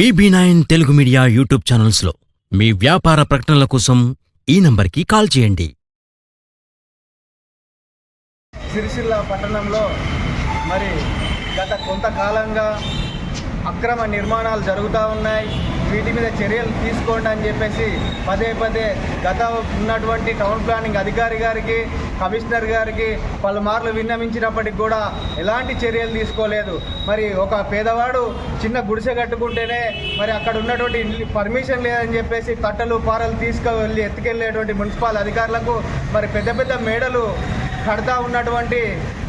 BB nine Telugu media YouTube ఛానల్స్లో మీ వ్యాపార ప్రకటనల కోసం ఈ నంబర్కి కాల్ చేయండి. సిరిసిల్ల పట్టణంలో మరి గత కొంతకాలంగా అక్రమ నిర్మాణాలు జరుగుతూ ఉన్నాయి. వీటి మీద చర్యలు తీసుకోండి అని చెప్పేసి పదే పదే గత ఉన్నటువంటి టౌన్ ప్లానింగ్ అధికారి గారికి కమిషనర్ గారికి పలుమార్లు విన్నవించినప్పటికి కూడా ఎలాంటి చర్యలు తీసుకోలేదు. మరి ఒక పేదవాడు చిన్న గుడిసె కట్టుకుంటేనే మరి అక్కడ ఉన్నటువంటి పర్మిషన్ లేదని చెప్పేసి తట్టలు పారలు తీసుకువెళ్ళి ఎత్తుకెళ్ళేటువంటి మున్సిపల్ అధికారులకు మరి పెద్ద పెద్ద మేడలు కడతా ఉన్నటువంటి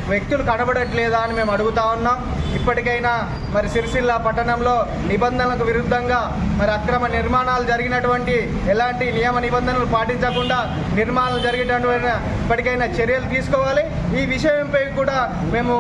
వ్యక్తులు కనబడట్లేదా అని మేము అడుగుతా ఉన్నాం. ఇప్పటికైనా మరి సిరిసిల్ల పట్టణంలో నిబంధనలకు విరుద్ధంగా మరి అక్రమ నిర్మాణాలు జరిగినటువంటి ఎలాంటి నియమ నిబంధనలు పాటించకుండా నిర్మాణాలు జరిగేటటువంటి ఇప్పటికైనా చర్యలు తీసుకోవాలి. ఈ విషయంపై కూడా మేము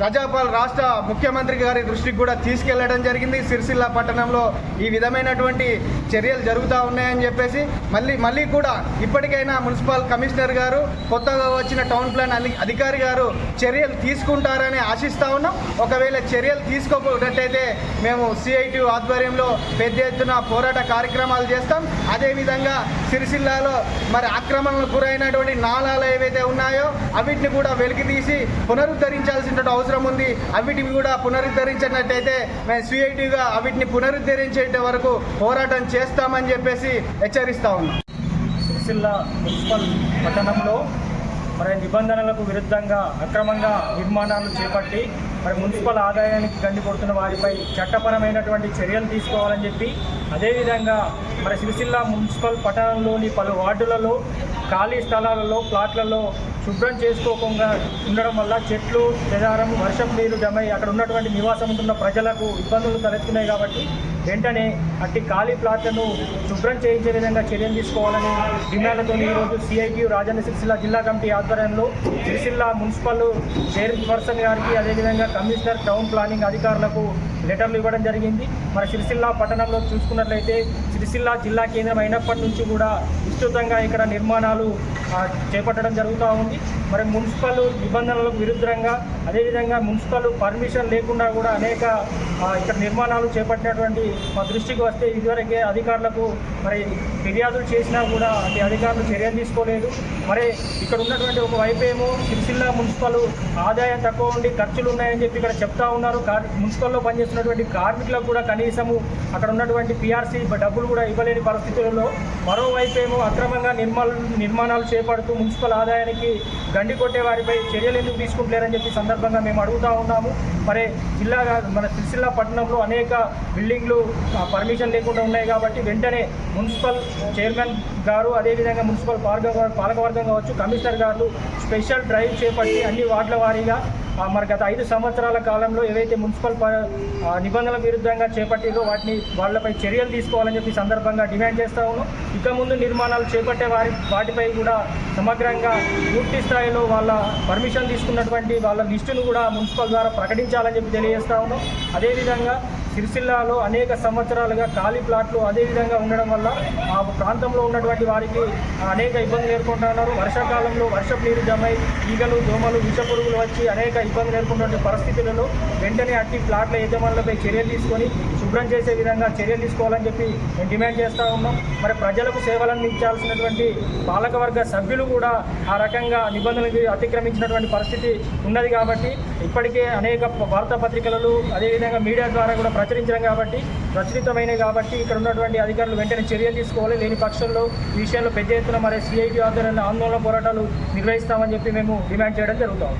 ప్రజాపాల్ రాష్ట్ర ముఖ్యమంత్రి గారి దృష్టికి కూడా తీసుకెళ్ళడం జరిగింది. సిరిసిల్ల పట్టణంలో ఈ విధమైనటువంటి చర్యలు జరుగుతూ ఉన్నాయని చెప్పేసి మళ్ళీ మళ్ళీ కూడా ఇప్పటికైనా మున్సిపల్ కమిషనర్ గారు కొత్తగా వచ్చిన టౌన్ ప్లాన్ అధికారి గారు చర్యలు తీసుకుంటారని ఆశిస్తా ఉన్నాం. ఒకవేళ చర్యలు తీసుకోకపోయినట్టయితే మేము సిఐటి ఆధ్వర్యంలో పెద్ద ఎత్తున పోరాట కార్యక్రమాలు చేస్తాం. అదేవిధంగా సిరిసిల్లాలో మరి ఆక్రమణలకు గురైనటువంటి నాళాలు ఏవైతే ఉన్నాయో అవిటిని కూడా వెలికి తీసి పునరుద్ధరించాల్సిన అవసరం ఉంది. అవిటిని కూడా పునరుద్ధరించినట్టయితే మేము సిఐటిగా అవిటిని పునరుద్ధరించేట వరకు పోరాటం చేస్తామని చెప్పేసి హెచ్చరిస్తా ఉన్నాం. సిరిసిల్ల మున్సిపల్ పట్టణంలో మరి నిబంధనలకు విరుద్ధంగా అక్రమంగా నిర్మాణాలు చేపట్టి మరి మున్సిపల్ ఆదాయానికి గండి కొడుతున్న వారిపై చట్టపరమైనటువంటి చర్యలు తీసుకోవాలని చెప్పి అదేవిధంగా మరి సిరిసిల్ల మున్సిపల్ పట్టణంలోని పలు వార్డులలో ఖాళీ స్థలాలలో ప్లాట్లలో శుభ్రం చేసుకోకుండా ఉండడం వల్ల చెట్లు చెదారం వర్షం నీరు జమై అక్కడ ఉన్నటువంటి నివాసం ఉంటున్న ప్రజలకు ఇబ్బందులు తలెత్తున్నాయి కాబట్టి వెంటనే అట్టి ఖాళీ ప్లాట్లను శుభ్రం చేయించే విధంగా చర్యలు తీసుకోవాలని డిమాండ్లతో ఈరోజు సిఐటియు రాజన్న సిరిసిల్ల జిల్లా కమిటీ ఆధ్వర్యంలో సిరిసిల్ల మున్సిపల్ చైర్పర్సన్ గారికి అదేవిధంగా కమిషనర్ టౌన్ ప్లానింగ్ అధికారులకు లెటర్లు ఇవ్వడం జరిగింది. మరి సిరిసిల్ల పట్టణంలో చూసుకున్నట్లయితే సిరిసిల్ల జిల్లా కేంద్రం అయినప్పటి నుంచి కూడా విస్తృతంగా ఇక్కడ నిర్మాణాలు చేపట్టడం జరుగుతూ ఉంది. మరి మున్సిపల్ నిబంధనలకు విరుద్ధంగా అదేవిధంగా మున్సిపల్ పర్మిషన్ లేకుండా కూడా అనేక ఇక్కడ నిర్మాణాలు చేపట్టినటువంటి మా దృష్టికి వస్తే ఇదివరకే అధికారులకు మరి ఫిర్యాదులు చేసినా కూడా అది అధికారులు చర్యలు తీసుకోలేదు. మరి ఇక్కడ ఉన్నటువంటి ఒక వైపు ఏమో సిరిసిల్ల మున్సిపల్ ఆదాయం తక్కువ ఉండి ఖర్చులు ఉన్నాయని చెప్పి ఇక్కడ చెప్తా ఉన్నారు. కార్ మున్సిపల్లో పనిచేస్తున్నటువంటి కార్మికులకు కూడా కనీసము అక్కడ ఉన్నటువంటి పిఆర్సీ డబ్బులు కూడా ఇవ్వలేని పరిస్థితులలో మరోవైపు ఏమో అక్రమంగా నిర్మాణ నిర్మాణాలు చేపడుతూ మున్సిపల్ ఆదాయానికి గండి కొట్టే వారిపై చర్యలు ఎందుకు తీసుకుంటలేరని చెప్పి సందర్భంగా మేము అడుగుతా ఉన్నాము. మరి జిల్లా మన సిరిసిల్ల పట్టణంలో అనేక బిల్డింగ్లు పర్మిషన్ లేకుండా ఉన్నాయి కాబట్టి వెంటనే మున్సిపల్ చైర్మన్ గారు అదేవిధంగా మున్సిపల్ పాలక పాలకవర్గం కావచ్చు కమిషనర్ గారు స్పెషల్ డ్రైవ్ చేపట్టి అన్ని వార్డుల వారీగా మరి గత ఐదు సంవత్సరాల కాలంలో ఏవైతే మున్సిపల్ ప- నిబంధనల విరుద్ధంగా చేపట్టిందో వాటిని వాళ్ళపై చర్యలు తీసుకోవాలని చెప్పి సందర్భంగా డిమాండ్ చేస్తా ఉన్నాం. ఇక ముందు నిర్మాణాలు చేపట్టే వారి వాటిపై కూడా సమగ్రంగా పూర్తి స్థాయిలో వాళ్ళ పర్మిషన్ తీసుకున్నటువంటి వాళ్ళ లిస్టును కూడా మున్సిపల్ ద్వారా ప్రకటించాలని చెప్పి తెలియజేస్తా ఉన్నాం. అదేవిధంగా సిరిసిల్లాలో అనేక సంవత్సరాలుగా ఖాళీ ప్లాట్లు అదేవిధంగా ఉండడం వల్ల ఆ ప్రాంతంలో ఉన్నటువంటి వారికి అనేక ఇబ్బందులు ఎదుర్కొంటున్నారు. వర్షాకాలంలో వర్షపు నీరు జమై ఈగలు దోమలు విష పురుగులు వచ్చి అనేక ఇబ్బందులు ఎదుర్కొన్నటువంటి పరిస్థితులలో వెంటనే అట్టి ప్లాట్ల యజమానులపై చర్యలు తీసుకొని శుభ్రం చేసే విధంగా చర్యలు తీసుకోవాలని చెప్పి మేము డిమాండ్ చేస్తూ ఉన్నాం. మరి ప్రజలకు సేవలు అందించాల్సినటువంటి పాలకవర్గ సభ్యులు కూడా ఆ రకంగా నిబంధనలు అతిక్రమించినటువంటి పరిస్థితి ఉన్నది కాబట్టి ఇప్పటికే అనేక వార్తాపత్రికలలో అదేవిధంగా మీడియా ద్వారా కూడా ప్రచురించడం కాబట్టి ప్రచురితమైనవి కాబట్టి ఇక్కడ ఉన్నటువంటి అధికారులు వెంటనే చర్యలు తీసుకోవాలి. లేని పక్షంలో ఈ విషయంలో పెద్ద ఎత్తున మరి సిఐటి ఆధ్వర్యంలో ఆందోళన పోరాటాలు నిర్వహిస్తామని చెప్పి మేము డిమాండ్ చేయడం జరుగుతాం